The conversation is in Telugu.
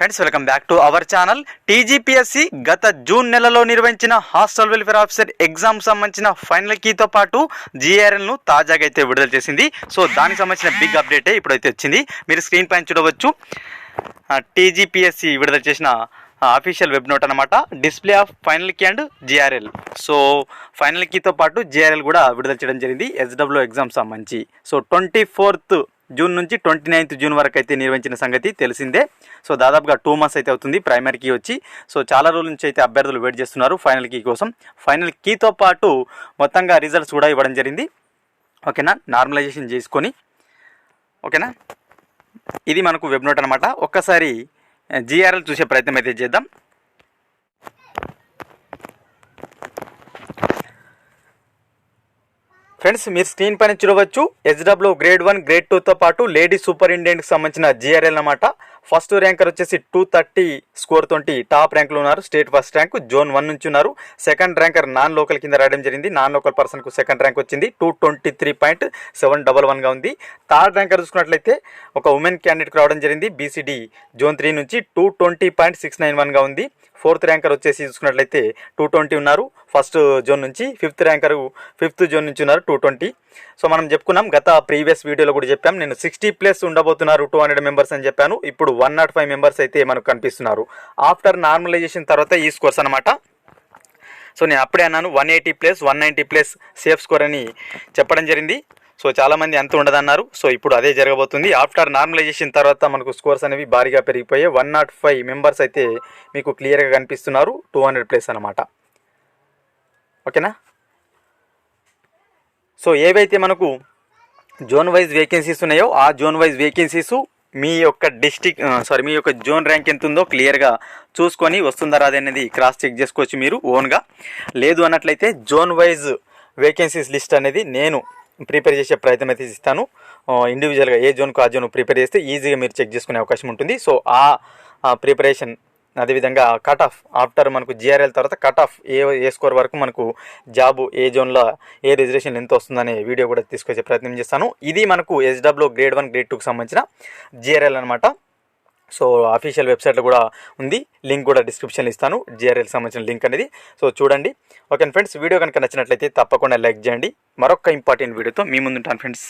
Friends welcome back to our channel TGPSC గత జూన్ నెలలో నిర్వహించిన హాస్టల్ వెల్ఫేర్ ఆఫీసర్ ఎగ్జామ్ సంబంధించిన ఫైనల్ కీతో పాటు జీఆర్ఎల్ను తాజాగా అయితే విడుదల చేసింది. సో దానికి సంబంధించిన బిగ్ అప్డేటే ఇప్పుడైతే వచ్చింది. మీరు స్క్రీన్ పైన చూడవచ్చు. టీజీపీఎస్సి విడుదల చేసిన అఫీషియల్ వెబ్ నోట్ అనమాట display of final key and GRL so final కీతో పాటు జిఆర్ఎల్ కూడా విడుదల చేయడం జరిగింది. ఎస్డబ్ల్యూ ఎగ్జామ్ సంబంధించి. సో ట్వంటీ ఫోర్త్ జూన్ నుంచి ట్వంటీ నైన్త్ జూన్ వరకు అయితే నిర్వహించిన సంగతి తెలిసిందే. సో దాదాపుగా టూ మంత్స్ అయితే అవుతుంది ప్రైమరీ కీ వచ్చి. సో చాలా రోజుల నుంచి అయితే అభ్యర్థులు వెయిట్ చేస్తున్నారు ఫైనల్ కీ కోసం. ఫైనల్ కీతో పాటు మొత్తంగా రిజల్ట్స్ కూడా ఇవ్వడం జరిగింది. ఓకేనా? నార్మలైజేషన్ చేసుకొని. ఓకేనా? ఇది మనకు వెబ్ నోట్ అనమాట ఒక్కసారి జిఆర్ఎల్ చూసే ప్రయత్నం అయితే చేద్దాం. ఫ్రెండ్స్ మీరు స్క్రీన్ పైన చూడవచ్చు ఎస్డబ్ల్యూ గ్రేడ్ వన్ గ్రేడ్ టూతో పాటు లేడీ సూపరింటెండెంట్కి సంబంధించిన జిఆర్ఎల్ అనమాట ఫస్ట్ ర్యాంకర్ వచ్చేసి టూ థర్టీ స్కోర్ తోటి టాప్ ర్యాంక్లో ఉన్నారు. State first rank zone one నుంచి ఉన్నారు. సెకండ్ ర్యాంకర్ నాన్ లోకల్ కింద రాయడం జరిగింది. నాన్ లోకల్ పర్సన్కు సెకండ్ ర్యాంక్ వచ్చింది. Two twenty three point seven double వన్గా ఉంది. థర్డ్ ర్యాంకర్ చూసుకున్నట్లయితే ఒక ఉమెన్ క్యాండిడేట్కి రావడం జరిగింది. బీసీడీ జోన్ త్రీ నుంచి two twenty point six nine వన్గా ఉంది. ఫోర్త్ ర్యాంకర్ వచ్చేసి చూసుకున్నట్లయితే టూ ట్వంటీ ఉన్నారు. ఫస్ట్ జోన్ నుంచి ఫిఫ్త్ ర్యాంకర్ ఫిఫ్త్ జోన్ నుంచి ఉన్నారు టూ ట్వంటీ. సో మనం చెప్పుకున్నాం గత ప్రీవియస్ వీడియోలో కూడా చెప్పాం నేను సిక్స్టీ ప్లస్ ఉండబోతున్నారు టూ హండ్రెడ్ మెంబర్స్ అని చెప్పాను. ఇప్పుడు వన్ నాట్ ఫైవ్ మెంబర్స్ అయితే మనకు కనిపిస్తున్నారు. ఆఫ్టర్ నార్మలైజేషన్ తర్వాత ఈ స్కోర్స్ అనమాట సో నేను అప్పుడే అన్నాను one eighty plus one ninety plus safe score అని చెప్పడం జరిగింది. సో చాలామంది అంత ఉండదన్నారు. సో ఇప్పుడు అదే జరగబోతుంది. ఆఫ్టర్ నార్మలైజేషన్ తర్వాత మనకు స్కోర్స్ అనేవి భారీగా పెరిగిపోయాయి. వన్ నాట్ ఫైవ్ మెంబర్స్ అయితే మీకు క్లియర్గా కనిపిస్తున్నారు టూ హండ్రెడ్ ప్లస్ అనమాట ఓకేనా? సో ఏవైతే మనకు జోన్ వైజ్ వేకెన్సీస్ ఉన్నాయో ఆ జోన్ వైజ్ వేకెన్సీస్ మీ యొక్క డిస్టిక్ సారీ మీ యొక్క జోన్ ర్యాంక్ ఎంత ఉందో క్లియర్గా చూసుకొని వస్తుందా రాదా అనేది క్రాస్ చెక్ చేసుకోవచ్చు మీరు ఓన్గా. లేదు అన్నట్లయితే జోన్ వైజ్ వేకెన్సీస్ లిస్ట్ అనేది నేను ప్రిపేర్ చేసే ప్రయత్నం అయితే ఇస్తాను ఇండివిజువల్గా ఏ జోన్కు ఆ జోన్ ప్రిపేర్ చేస్తే ఈజీగా మీరు చెక్ చేసుకునే అవకాశం ఉంటుంది. సో ఆ ప్రిపరేషన్ అదేవిధంగా కట్ ఆఫ్ ఆఫ్టర్ మనకు జిఆర్ఎల్ తర్వాత కట్ ఆఫ్ ఏ ఏ స్కోర్ వరకు మనకు జాబ్ ఏ జోన్లో ఏ రిజర్వేషన్ ఎంత వస్తుందనే వీడియో కూడా తీసుకొచ్చే ప్రయత్నం చేస్తాను. ఇది మనకు ఎస్డబ్ల్యూ గ్రేడ్ వన్ గ్రేడ్ టూకి సంబంధించిన జిఆర్ఎల్ అనమాట సో అఫీషియల్ వెబ్సైట్లో కూడా ఉంది. లింక్ కూడా డిస్క్రిప్షన్లో ఇస్తాను. జిఆర్ఎల్ సంబంధించిన లింక్ అనేది. సో చూడండి. ఓకే ఫ్రెండ్స్ వీడియో కనుక నచ్చినట్లయితే తప్పకుండా లైక్ చేయండి. మరొక ఇంపార్టెంట్ వీడియోతో మీ ముందుంటాను ఫ్రెండ్స్